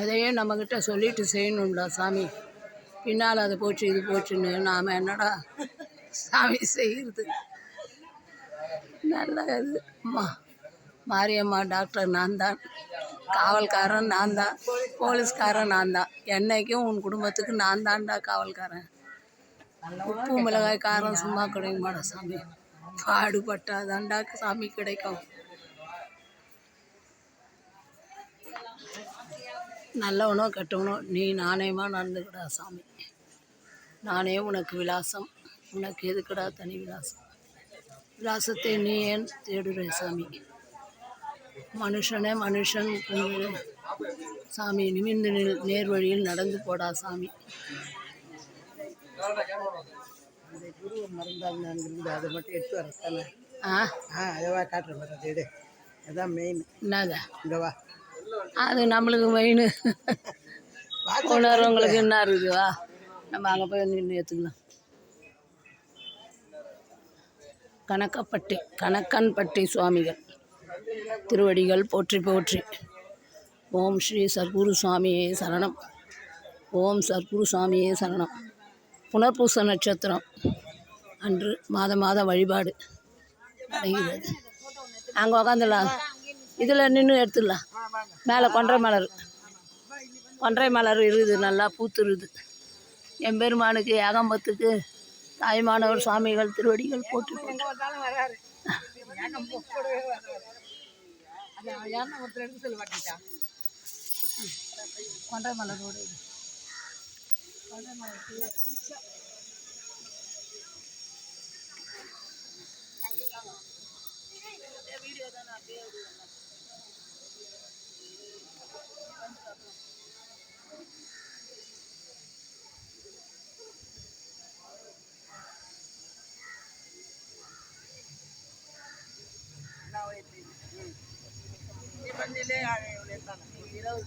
எதையும் நம்மக்கிட்ட சொல்லிட்டு செய்யணும்டா சாமி. பின்னால் அது போச்சு இது போச்சுன்னு நாம் என்னடா சாமி செய்கிறது நல்ல இது. அம்மா மாரியம்மா டாக்டர் நான் தான். காவல்காரன் நான் தான். போலீஸ்காரன் நான் தான். என்னைக்கும் உன் குடும்பத்துக்கு நான் தான்டா காவல்காரன். உப்பு மிளகாய் காரம் சும்மா கிடைக்க மாட்டா சாமி? பாடுபட்டா தான்டா சாமி கிடைக்கும். நல்லவனோ கெட்டவனோ நீ நாணயமாக நடந்துக்கடா சாமி. நானே உனக்கு விலாசம். உனக்கு எதுக்கடா தனி விலாசம்? விலாசத்தை நீ ஏன் தேடுற சாமி? மனுஷனே மனுஷன் சாமி நிமிர்ந்து நேர் வழியில் நடந்து போடா சாமி. இருக்குது அதை மட்டும் எடுத்து வர தானே? ஆ. ஆ அதை வா காட்டுறேன் பாரு அதை எடு. அதான் மெயின் இங்கே வா. அது நம்மளுக்கு மெயின் உணர்வங்களுக்கு என்ன இருக்குவா நம்ம அங்கே போய் நின்று ஏற்றுக்கலாம் கணக்கப்பட்டி கணக்கன்பட்டி சுவாமிகள். திருவடிகள் போற்றி போற்றி. ஓம் ஸ்ரீ சர்க்குரு சுவாமியே சரணம். ஓம் சர்க்குரு சுவாமியே சரணம். புனர்பூச நட்சத்திரம். அன்று மாத மாத வழிபாடு நடைகிறது அங்கே உக்காந்துடலாம். இதில் நின்று எடுத்துடலாம். மேலே கொன்றை மலர். கொன்றை மலர் இருக்குது நல்லா பூத்துருது. எம்பெருமானுக்கு ஏகம்பத்துக்கு தாய்மானவர் சுவாமிகள் திருவடிகள் போட்டு கொன்றை மலரோடு. இது. மலர். ఇబ్బంది లేదు ఈరోజు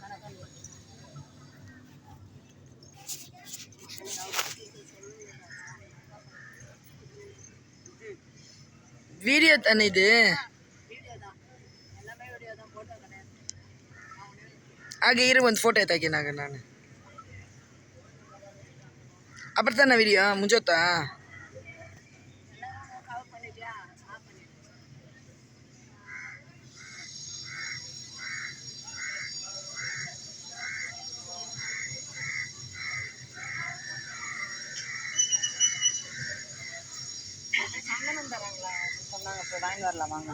కనకండి வீடியோ தானே இது? ஆக இரு கொஞ்சம் ஃபோட்டோ தாக்கினாங்க நான். அப்புறம் தானே வீடியோ முஞ்சோத்தா? சந்தனம் பண்ணிட்டு சொன்னாங்க வாங்கி வரலாம் வாங்க.